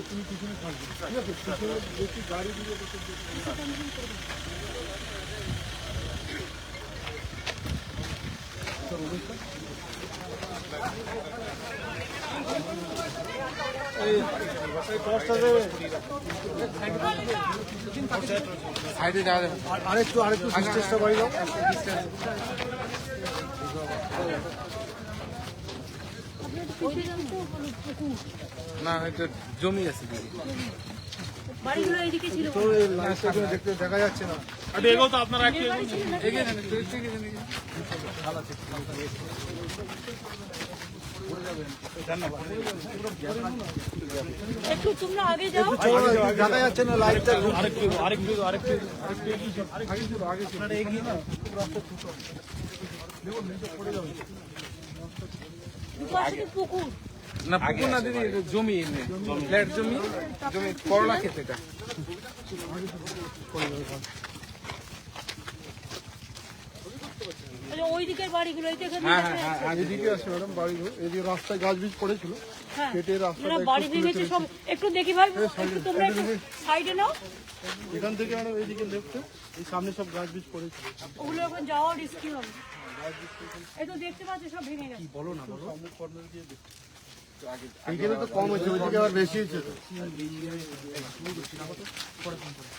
তুমি পিছনে থাকবে গাড়ি দিয়ে সাইডে যাওয়া যাবে। আরেকটু আরেকটু চেষ্টা দাও। না হয়তো জমি আছে দিদি। বাড়িগুলো এইদিকে ছিল তো এই লাইটটা এখানে দেখতে দেখা যাচ্ছে না এগিয়ে একটু, একটু এগিয়ে যান, এগিয়ে যান। একটু তোমরা আগে যাও চলো না, একটু দেখা যাচ্ছে না দুপাশে পুকুর। না পুকুর না দিদি জমি ফ্ল্যাট জমি জমি করলা ক্ষেত এটা মানে ওই দিকের বাড়িগুলো এই দেখে হ্যাঁ হ্যাঁ হ্যাঁ হ্যাঁ। এদিকে আছে ম্যাডাম বাড়িগুলো এদিকে রাস্তায় গাছ বীজ পড়েছিল হ্যাঁ কেটে রাস্তাটা বাড়ি ভেঙেছে সব একটু দেখি ভাই একটু তোমরা একটু সাইডে নাও এখান থেকে ম্যাডাম এইদিকে লেফটে এই সামনে সব গাছ বীজ পড়েছিল ওগুলো এখন যাওয়া রিস্কি হবে এই তো দেখতে পাচ্ছি সব ভেঙে গেছে এইখানে তো কম বেশি তো তো এই তো এটা না ম্যাডাম আগে একটু আগে আছে আরে আর আগে আগে একটু আগে বাড়ছে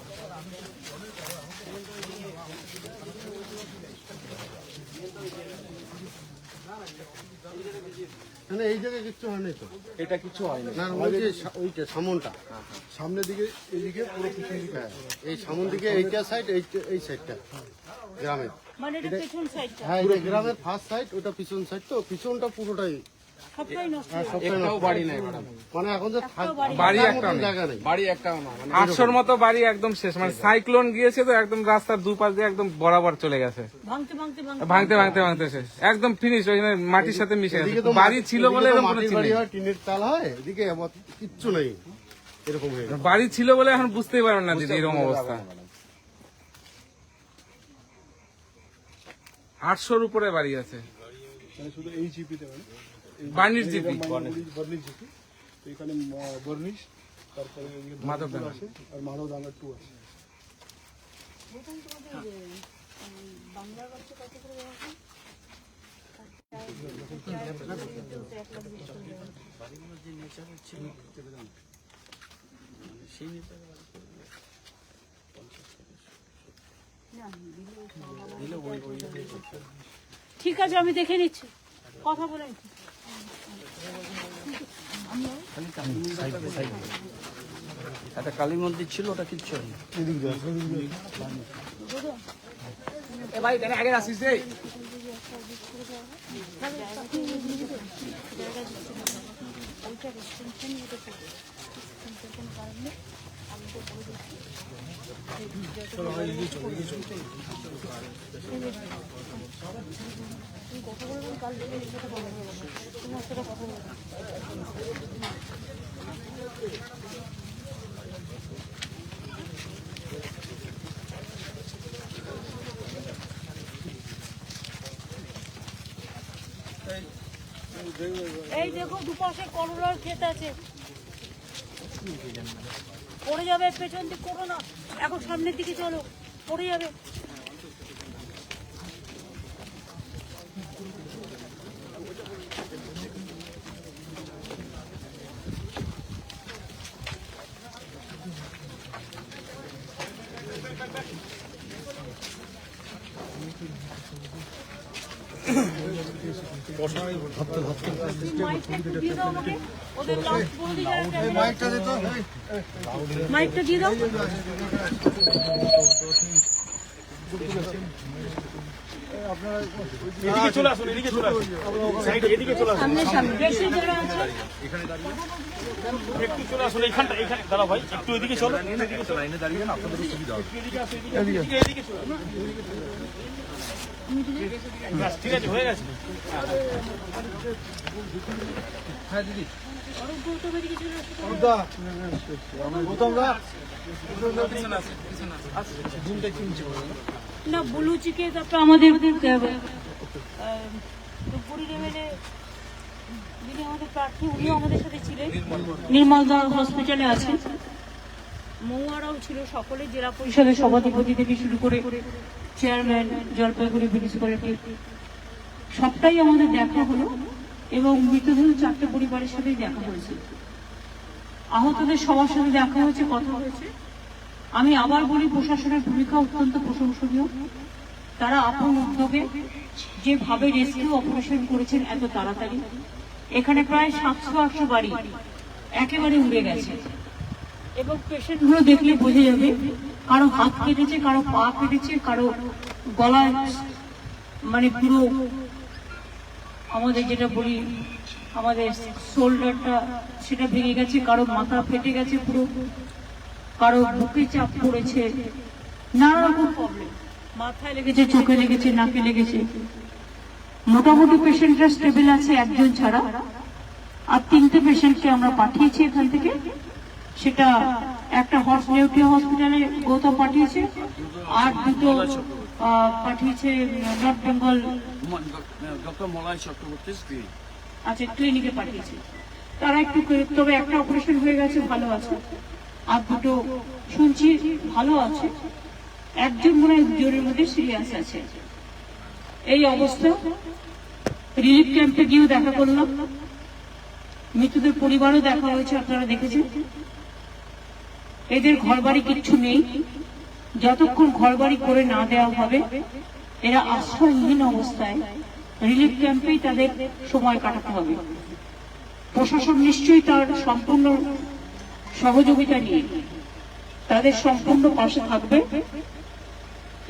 মানে এই জায়গায় কিচ্ছু হয়নি তো? এটা কিছু হয়নি। না ওই যে সা- ওইটা সামনটা। সামনের দিকে এইদিকে পুরো পিছন দিকে। হ্যাঁ। এই সামন দিকে এইটা সাইড এই সাইডটা গ্রামের মানে এটা পেছন সাইডটা হ্যাঁ এই গ্রামের ফার্স্ট সাইড ওটা পিছন সাইড তো। পিছনটা পুরোটাই বাড়ি মানে এখন যে বাড়ি বাড়ি একটাও জায়গা নেই। বাড়ি একটাও না মানে আটশোর মতো বাড়ি একদম শেষ। মানে সাইক্লোন গিয়েছে তো একদম রাস্তার দুপাশ দিয়ে একদম বরাবর চলে গেছে। ভাঙতে ভাঙতে ভাঙতে। শেষ। একদম ফিনিশ ওইখানে মাটির সাথে মিশে গেছে। বাড়ি ছিল বলে টিনের চাল হয় এদিকে কিচ্ছু নেই। এরকম বাড়ি ছিল বলে এখন বুঝতেই পারবেন না দিদি এরকম অবস্থা। আটশোর উপরে বাড়ি আছে। মানে শুধু এই জিপিতে মানে? বার্নিশ জিপি। বর্নিশ জিপি। তো এখানে তারপরে মাধবডাঙ্গা। আছে আর মাধবডাঙ্গা টু আছে। ঠিক আছে আমি দেখে নিচ্ছি। কথা বলে নিচ্ছি। একটা কালী মন্দির ছিল ওটা কিচ্ছু আছে, এদিক দিয়ে আছে। এই দেখো দুপাশে করলার ক্ষেত আছে। পড়ে যাবে পেছন দিক করো না। এখন সামনের দিকে চলো পড়ে যাবে। Thank একটু মাইকটা দিয়ে দাও। এদিকে চলে আসুন এদিকে চলে আসুন। সাইড এদিকে চলে আসুন। সামনে সামনে। বেশি যারা আছে। একটু চলে আসুন এইখানটা এইখানে। দাঁড়াও ভাই একটু এদিকে চলো। এদিকে চলো লাইনে দাঁড়িয়ে না আপনাদের সুবিধা হবে। এদিকে এদিকে এদিকে এদিকে চলো এদিকে চলে আসো। তারপর আমাদের যিনি আমাদের প্রার্থী, উনিও আমাদের সাথে ছিলেন হসপিটালে আছেন মৌয়ারাও ছিল সকলে, জেলা পরিষদের সভাধিপতি থেকে শুরু করে চেয়ারম্যান জলপাইগুড়ি মিউনিসিপ্যালিটি সবটাই আমাদের দেখা হলো এবং মৃতদেহ চারটে পরিবারের সাথেই দেখা হয়েছে। আহতদের সবার সাথে দেখা হয়েছে, কথা হয়েছে। আমি আবার বলি, প্রশাসনের ভূমিকা অত্যন্ত প্রশংসনীয়। তারা আপন উদ্যোগে যেভাবে রেস্কিউ অপারেশন করেছেন এত তাড়াতাড়ি, এখানে প্রায় সাতশো আটশো বাড়ি একেবারে উড়ে গেছে। এবং পেশেন্টগুলো দেখলে বোঝা যাবে কারও হাত কেটেছে, কারও পা কেটেছে, কারও গলায় মানে পুরো আমাদের যেটা বলি, আমাদের শোল্ডারটা সেটা ভেঙে গেছে, কারও মাথা ফেটে গেছে পুরো, কারও বুকে চাপ পড়েছে, নানা রকম প্রবলেম মাথায় লেগেছে, চোখে লেগেছে, নাকে লেগেছে। মোটামুটি পেশেন্টরা স্টেবল আছে একজন ছাড়া। আর তিনটে পেশেন্টকে আমরা পাঠিয়েছি এখান থেকে। সেটা একটা হর্স নেউটিয়া হসপিটালে গৌতম পাঠিয়েছে। আর দুটো পাঠিয়েছে নর্থ বেঙ্গল ডক্টর মলয় চক্রবর্তী আচ্ছা ক্লিনিকে পাঠিয়েছে। তারা একটু তবে একটা অপারেশন হয়ে গেছে ভালো আছে। আর দুটো শুনছি ভালো আছে। একজন মনে হয় জোরের মধ্যে সিরিয়াস আছে। এই অবস্থা। রিলিফ ক্যাম্পে গিয়েও দেখা করলাম। মৃতদের পরিবারও দেখা হয়েছে আপনারা দেখেছেন। এদের ঘরবাড়ি কিচ্ছু নেই। যতক্ষণ ঘরবাড়ি করে না দেওয়া হবে, এরা আশ্রয়হীন অবস্থায় রিলিফ ক্যাম্পেই তাদের সময় কাটাতে হবে। প্রশাসন নিশ্চয়ই তার সম্পূর্ণ সহযোগিতা নিয়ে তাদের সম্পূর্ণ পাশে থাকবে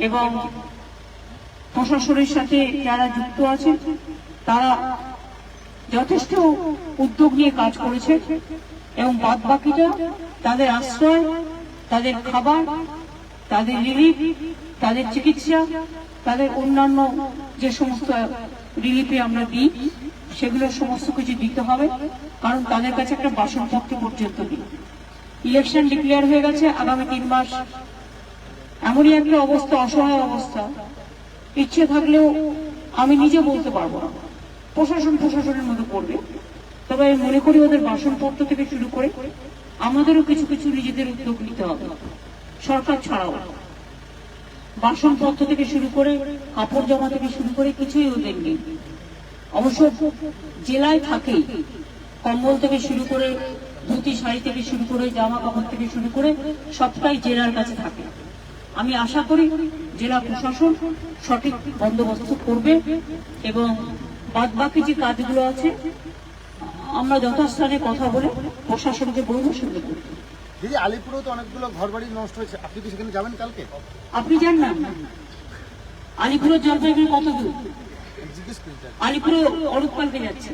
এবং প্রশাসনের সাথে যারা যুক্ত আছে, তারা যথেষ্ট উদ্যোগ নিয়ে কাজ করেছে এবং বাদ বাকিটা তাদের আশ্রয়, তাদের খাবার, তাদের রিলিফ তাদের চিকিৎসা, তাদের অন্যান্য যে সমস্ত রিলিফে আমরা দিই, সেগুলো সমস্ত কিছু দিতে হবে, কারণ তাদের কাছে একটা বাসনপত্র পর্যন্ত নেই। ইলেকশন ডিক্লেয়ার হয়ে গেছে, আগামী তিন মাস। এমনই একটা অবস্থা, অসহায় অবস্থা। ইচ্ছে থাকলেও আমি নিজে বলতে পারব না। প্রশাসন প্রশাসনের মধ্যে পড়বে তবে আমি মনে করি ওদের বাসনপত্র থেকে শুরু করে আমাদেরও কিছু কিছু নিজেদের উদ্যোগ নিতে হবে। সরকার ছাড়াও। বাসনপত্র থেকে শুরু করে, কাপড় জামা থেকে শুরু করে কিছুই ওদের নেই। অবশ্য জেলায় থাকে, কম্বল থেকে শুরু করে, ধুতি শাড়ি থেকে শুরু করে জামা কাপড় থেকে শুরু করে সবটাই জেলার কাছে থাকে। আমি আশা করি জেলা প্রশাসন সঠিক বন্দোবস্ত করবে এবং বাদ বাকি যে কাজগুলো আছে আমরা যথাস্থানে কথা বলে প্রশাসনকে বলব সুন্দর করব। দিদি আলিপুরেও তো অনেকগুলো ঘরবাড়ি নষ্ট হয়েছে। আপনি কি সেখানে যাবেন কালকে? আপনি যান না? আলিপুরের জলপাইগুড়ি কত দূর? আলিপুরে অরূপ পাল্টে যাচ্ছে।